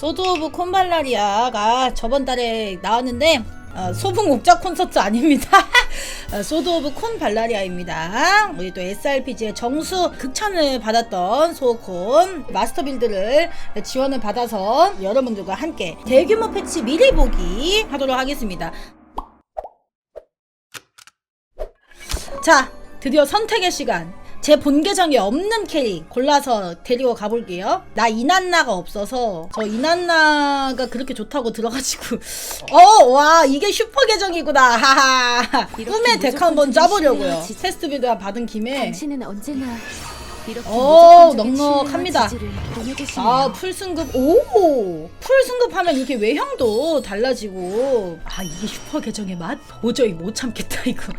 소드 오브 콘발라리아가 저번 달에 나왔는데 어, 소풍 옥자 콘서트 아닙니다. 어, 소드 오브 콘 발라리아입니다. 우리 또 SRPG의 정수 극찬을 받았던 소콘 마스터 빌드를 지원을 받아서 여러분들과 함께 대규모 패치 미리 보기 하도록 하겠습니다. 자, 드디어 선택의 시간. 제 본 계정에 없는 캐릭 골라서 데리고 가볼게요. 나 이난나가 없어서. 저 이난나가 그렇게 좋다고 들어가지고. 어, 와 이게 슈퍼 계정이구나. 하하. 꿈의 데카 한번 좀 짜보려고요. 테스트 빌드 받은 김에. 당신은 언제나 이렇게 오, 무조건적인 넉넉합니다. 아 풀승급. 오! 풀승급하면 이렇게 외형도 달라지고. 아 이게 슈퍼 계정의 맛? 도저히 못 참겠다 이거.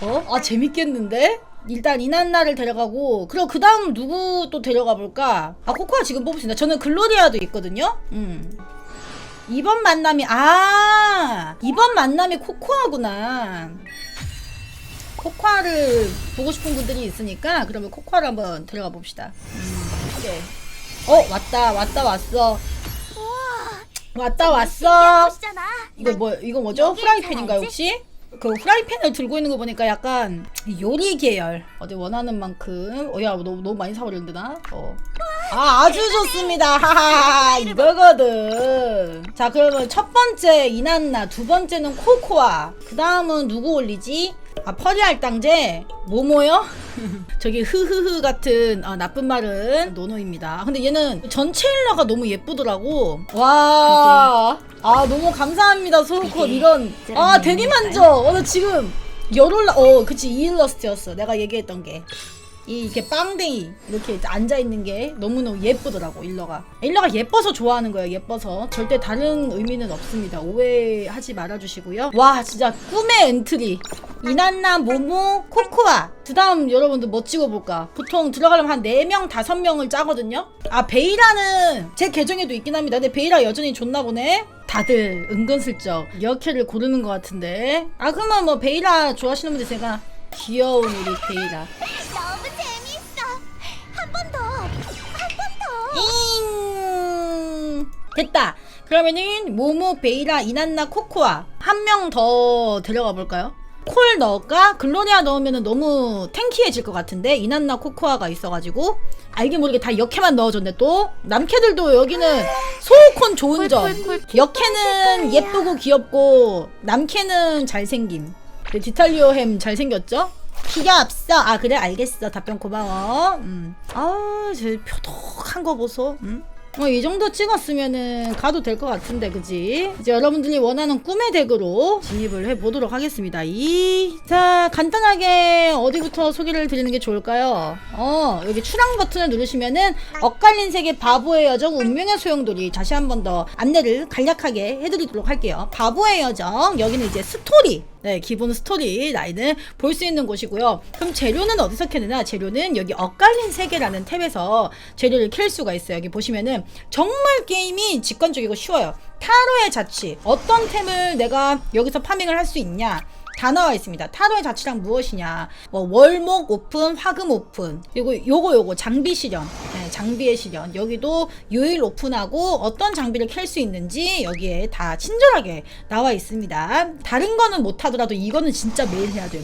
어아 재밌겠는데 일단 이난나를 데려가고 그럼 그 다음 누구 또 데려가 볼까? 아 코코아 지금 뽑을 수 있나 저는 글로리아도 있거든요? 음. 이번 만남이 아! 이번 만남이 코코아구나. 코코아를 보고 싶은 분들이 있으니까 그러면 코코아를 한번 데려가 봅시다. 음. 오케이. 어 왔다 왔다 왔어. 왔다 왔어. 이거 뭐 이거 뭐죠? 프라이팬인가요 혹시 그 프라이팬을 들고 있는 거 보니까 약간 요리 계열. 어디 원하는 만큼. 어야 너무 너무 많이 사버렸는데 나 어 아 아주 좋습니다 하하 이거거든 자 그러면 첫 번째 이난나 두 번째는 코코아 그 다음은 누구 올리지 아 펄이 할당제 모모요 저기 흐흐흐 같은 어, 나쁜 말은 노노입니다. 근데 얘는 전체 일러가 너무 예쁘더라고. 와, 아 너무 감사합니다 소울콘 이런 아 짠. 대리만족. 어, 나 지금 열올라. 어, 그치 이 일러스트였어. 내가 얘기했던 게. 이 이렇게 빵댕이 이렇게 앉아 있는 게 너무너무 예쁘더라고 일러가. 일러가 예뻐서 좋아하는 거예요 예뻐서. 절대 다른 의미는 없습니다. 오해하지 말아주시고요. 와 진짜 꿈의 엔트리. 이난나 모모 코코아. 그 다음 여러분들 뭐 찍어볼까? 보통 들어가려면 한 4명 5명을 짜거든요. 아 베이라는 제 계정에도 있긴 합니다. 근데 베이라 여전히 좋나 보네. 다들 은근슬쩍 여캐를 고르는 것 같은데. 아 그러면 뭐 베이라 좋아하시는 분들 제가 귀여운 우리 베이라 됐다 그러면은 모모 베이라 이난나 코코아 한 명 더 데려가 볼까요? 콜 넣을까? 글로리아 넣으면 너무 탱키해질 것 같은데 이난나 코코아가 있어가지고 알게 모르게 다 역해만 넣어줬네 또 남캐들도 여기는 소콘 좋은 점 역캐는 예쁘고 귀엽고 남캐는 잘생김 네, 디탈리오 햄 잘생겼죠? 필요 없어. 아 그래 알겠어. 답변 고마워. 음. 아제 표독한 거 보소. 음? 어, 이 정도 찍었으면은 가도 될 것 같은데, 그지? 이제 여러분들이 원하는 꿈의 덱으로 진입을 해보도록 하겠습니다. 이, 자, 간단하게 어디부터 소개를 드리는 게 좋을까요? 어, 여기 출항 버튼을 누르시면은 엇갈린 세계 바보의 여정 운명의 소용돌이 다시 한 번 더 안내를 간략하게 해드리도록 할게요. 바보의 여정, 여기는 이제 스토리. 네, 기본 스토리 라인을 볼 수 있는 곳이고요. 그럼 재료는 어디서 캐느냐? 재료는 여기 엇갈린 세계라는 탭에서 재료를 캘 수가 있어요. 여기 보시면은 정말 게임이 직관적이고 쉬워요. 타로의 자취. 어떤 템을 내가 여기서 파밍을 할 수 있냐? 다 나와 있습니다. 타로의 자취랑 무엇이냐? 뭐 월목 오픈, 화금 오픈, 그리고 요거 요거 장비 실현, 네, 장비의 실현. 여기도 요일 오픈하고 어떤 장비를 캘 수 있는지 여기에 다 친절하게 나와 있습니다. 다른 거는 못 하더라도 이거는 진짜 매일 해야 돼요.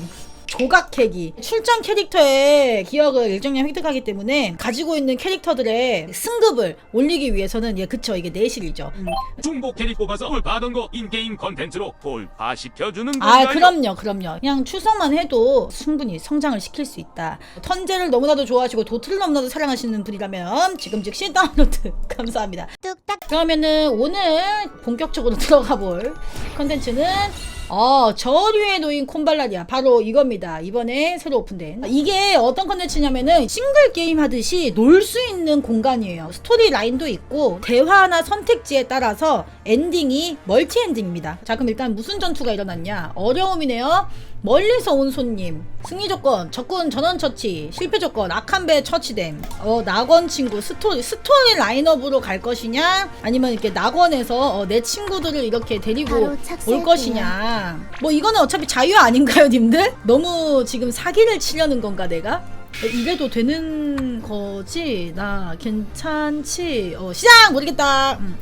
조각 캐기. 출전 캐릭터의 기억을 일정량 획득하기 때문에 가지고 있는 캐릭터들의 승급을 올리기 위해서는 예 그쵸. 이게 내실이죠. 음. 중복 캐릭 뽑아서 뭘 받은 거 인게임 컨텐츠로 돌파시켜주는 아 건가요? 그럼요 그럼요. 그냥 출석만 해도 충분히 성장을 시킬 수 있다. 턴제를 너무나도 좋아하시고 도트를 너무나도 사랑하시는 분이라면 지금 즉시 다운로드. 감사합니다. 뚝딱. 그러면은 오늘 본격적으로 들어가 볼 컨텐츠는 어, 저류에 놓인 콤발라리아 바로 이겁니다. 이번에 새로 오픈된 이게 어떤 컨텐츠냐면은 싱글 게임 하듯이 놀 수 있는 공간이에요. 스토리 라인도 있고 대화나 선택지에 따라서 엔딩이 멀티 엔딩입니다. 자, 그럼 일단 무슨 전투가 일어났냐? 어려움이네요. 멀리서 온 손님, 승리 조건, 적군 전원 처치, 실패 조건, 악한 배 처치됨, 어, 낙원 친구, 스토리, 스토리 라인업으로 갈 것이냐, 아니면 이렇게 낙원에서 어, 내 친구들을 이렇게 데리고 올. 것이냐. 뭐 이거는 어차피 자유 아닌가요, 님들? 너무 지금 사기를 치려는 건가, 내가? 어, 이래도 되는 거지? 나 괜찮지? 어, 시작! 모르겠다. 음.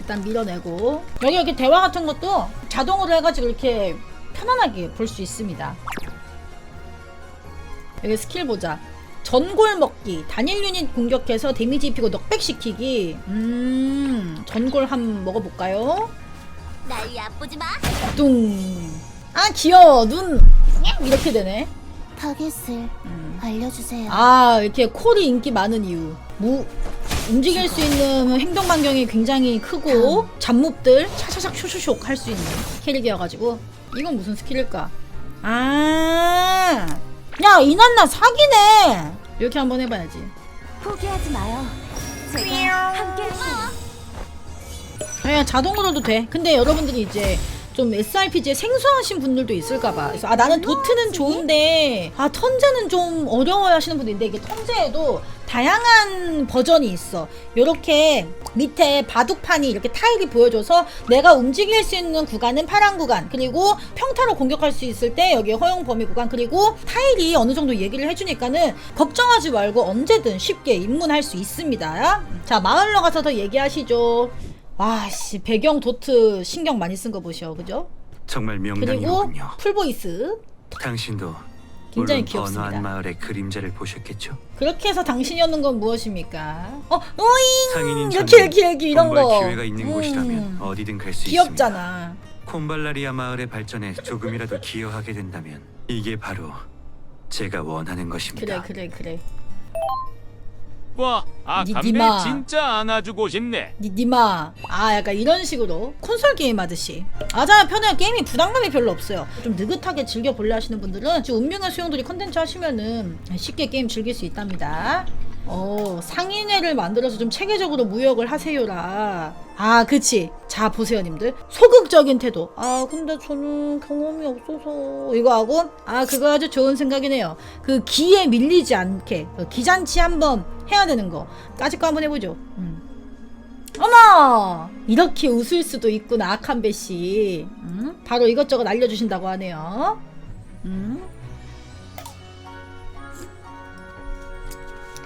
일단 밀어내고 여기 이렇게 대화 같은 것도 자동으로 해가지고 이렇게 편안하게 볼 수 있습니다. 여기 스킬 보자. 전골 먹기. 단일 유닛 공격해서 데미지 입히고 넉백시키기. 음, 전골 한번 먹어볼까요? 날 얕보지 마. 뚱. 아, 귀여워. 눈. 이렇게 되네. 타겟을 음. 알려주세요. 아, 이렇게 콜이 인기 많은 이유. 무, 움직일 수 있는 행동 반경이 굉장히 크고, 잡몹들 차차삭 쇼쇼쇼 할수 있는 캐릭이어가지고, 이건 무슨 스킬일까? 아, 야, 이난나 사기네! 이렇게 한번 해봐야지. 포기하지 마요. 제가 함께 예, 자동으로도 돼. 근데 여러분들이 이제 좀 SRPG에 생소하신 분들도 있을까봐. 그래서 아 나는 도트는 좋은데 아 턴제는 좀 어려워요 하시는 분도 있는데 이게 턴제에도 다양한 버전이 있어. 요렇게 밑에 바둑판이 이렇게 타일이 보여줘서 내가 움직일 수 있는 구간은 파란 구간 그리고 평타로 공격할 수 있을 때 여기 허용 범위 구간 그리고 타일이 어느 정도 얘기를 해주니까는 걱정하지 말고 언제든 쉽게 입문할 수 있습니다. 자 마을로 가서 더 얘기하시죠. 와씨 배경 도트 신경 많이 쓴 거 보셔 그죠? 정말 그리고 명당이로군요. 풀보이스 당신도 굉장히 물론 귀엽습니다. 번화한 마을의 그림자를 보셨겠죠? 그렇게 해서 당신이 얻는 건 무엇입니까? 어 오잉 상인인 이렇게 저는 이렇게 이렇게 이런 거 기회가 있는 곳이라면 어디든 갈 수 있습니다. 귀엽잖아 콤발라리아 마을의 발전에 조금이라도 기여하게 된다면 이게 바로 제가 원하는 것입니다. 그래 그래 그래 와, 아 니- 담배 니마. 진짜 안아주고 싶네. 니, 니마. 아 약간 이런 식으로 콘솔 게임 하듯이. 맞아요 편해요. 게임이 부담감이 별로 없어요. 좀 느긋하게 즐겨볼래 하시는 분들은 지금 운명의 수용들이 컨텐츠 하시면은 쉽게 게임 즐길 수 있답니다. 어 상인회를 만들어서 좀 체계적으로 무역을 하세요라. 아 그치 자 보세요 님들. 소극적인 태도. 아 근데 저는 경험이 없어서 이거 하고 아 그거 아주 좋은 생각이네요. 그 기에 밀리지 않게 어, 기잔치 한번 해야 되는 거. 까짓 거 한번 해보죠. 음. 어머! 이렇게 웃을 수도 있구나 악한 배씨. 음? 바로 이것저것 알려주신다고 하네요. 음?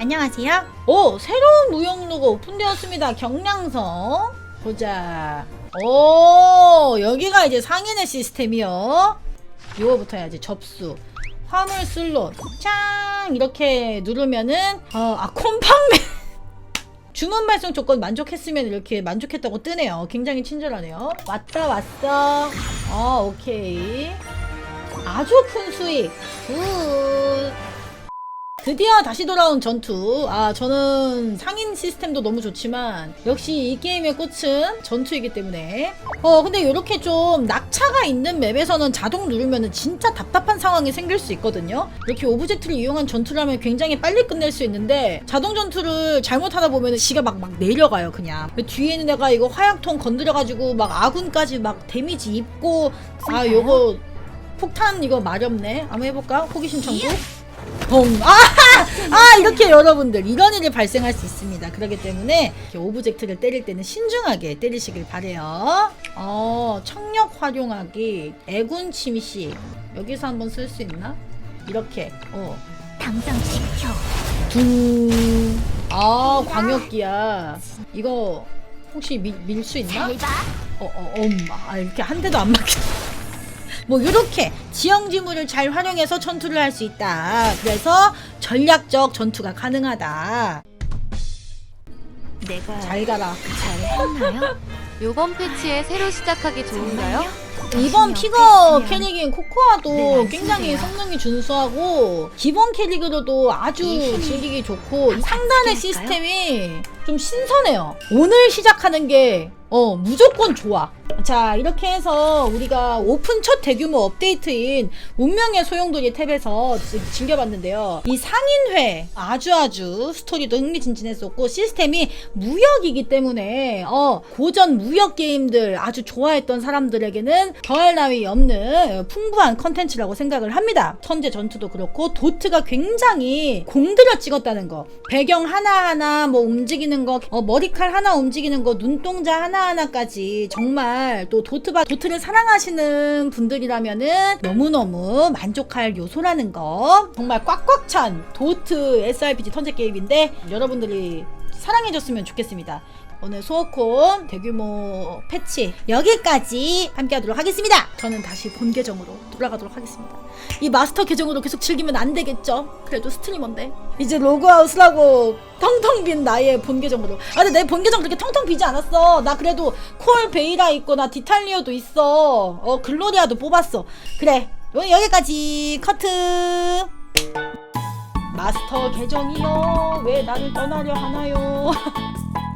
안녕하세요. 오 새로운 무역로가 오픈되었습니다. 경량성 보자 오 여기가 이제 상인의 시스템이요 이거부터 해야지 접수 화물 슬롯 짱 이렇게 누르면은 어, 아 콤팡맨 주문 발송 조건 만족했으면 이렇게 만족했다고 뜨네요. 굉장히 친절하네요. 왔다 왔어. 어 오케이. 아주 큰 수익. 굿. 드디어 다시 돌아온 전투. 아, 저는 상인 시스템도 너무 좋지만, 역시 이 게임의 꽃은 전투이기 때문에. 어, 근데 이렇게 좀 낙차가 있는 맵에서는 자동 누르면 진짜 답답한 상황이 생길 수 있거든요. 이렇게 오브젝트를 이용한 전투를 하면 굉장히 빨리 끝낼 수 있는데, 자동 전투를 잘못하다 보면 지가 막, 막 내려가요, 그냥. 뒤에는 내가 이거 화약통 건드려가지고 막 아군까지 막 데미지 입고, 아, 요거 폭탄 이거 마렵네. 한번 해볼까? 호기심 천국. 봉. 아! 아, 이렇게 여러분들 이런 일이 발생할 수 있습니다. 그렇기 때문에 오브젝트를 때릴 때는 신중하게 때리시길 바래요. 어, 청력 활용하기, 애군 침식. 여기서 한번 쓸 수 있나? 이렇게. 어. 당장 지켜. 둥. 아, 광역기야. 이거 혹시 밀 수 있나? 어, 어, 엄. 아, 이렇게 한 대도 안 맞게. 뭐, 이렇게 지형지물을 잘 활용해서 전투를 할 수 있다. 그래서 전략적 전투가 가능하다. 내가 잘 가라. 잘했나요? 요번 패치에 새로 시작하기 좋은가요? 이번 있으면 캐릭인 코코아도 네, 굉장히. 성능이 준수하고 기본 캐릭으로도 아주 즐기기 좋고 다 상단의? 시스템이 좀 신선해요. 오늘 시작하는 게 어, 무조건 좋아. 자, 이렇게 해서 우리가 오픈 첫 대규모 업데이트인 운명의 소용돌이 탭에서 지- 즐겨봤는데요. 이 상인회 아주 아주 스토리도 흥미진진했었고 시스템이 무역이기 때문에 어, 고전 무역 게임들 아주 좋아했던 사람들에게는 더할 나위 없는 풍부한 컨텐츠라고 생각을 합니다. 천재 전투도 그렇고 도트가 굉장히 공들여 찍었다는 거. 배경 하나하나 뭐 움직이는 거, 어, 머리칼 하나 움직이는 거, 눈동자 하나하나까지 정말 또 도트바 도트를 사랑하시는 분들이라면은 너무너무 만족할 요소라는 거. 정말 꽉꽉 찬 도트 SRPG 턴제 게임인데 여러분들이 사랑해줬으면 좋겠습니다. 오늘 수호콘 대규모 패치 여기까지 함께 하도록 하겠습니다. 저는 다시 본 계정으로 돌아가도록 하겠습니다. 이 마스터 계정으로 계속 즐기면 안 되겠죠? 그래도 스트리머인데. 이제 로그아웃을 하고 텅텅 빈 나의 본 계정으로. 아, 근데 내 본 계정 그렇게 텅텅 비지 않았어. 나 그래도 콜 베이라 있고, 나 디탈리오도 있어. 어, 글로리아도 뽑았어. 그래. 오늘 여기까지 커트. 마스터 계정이요. 왜 나를 떠나려 하나요?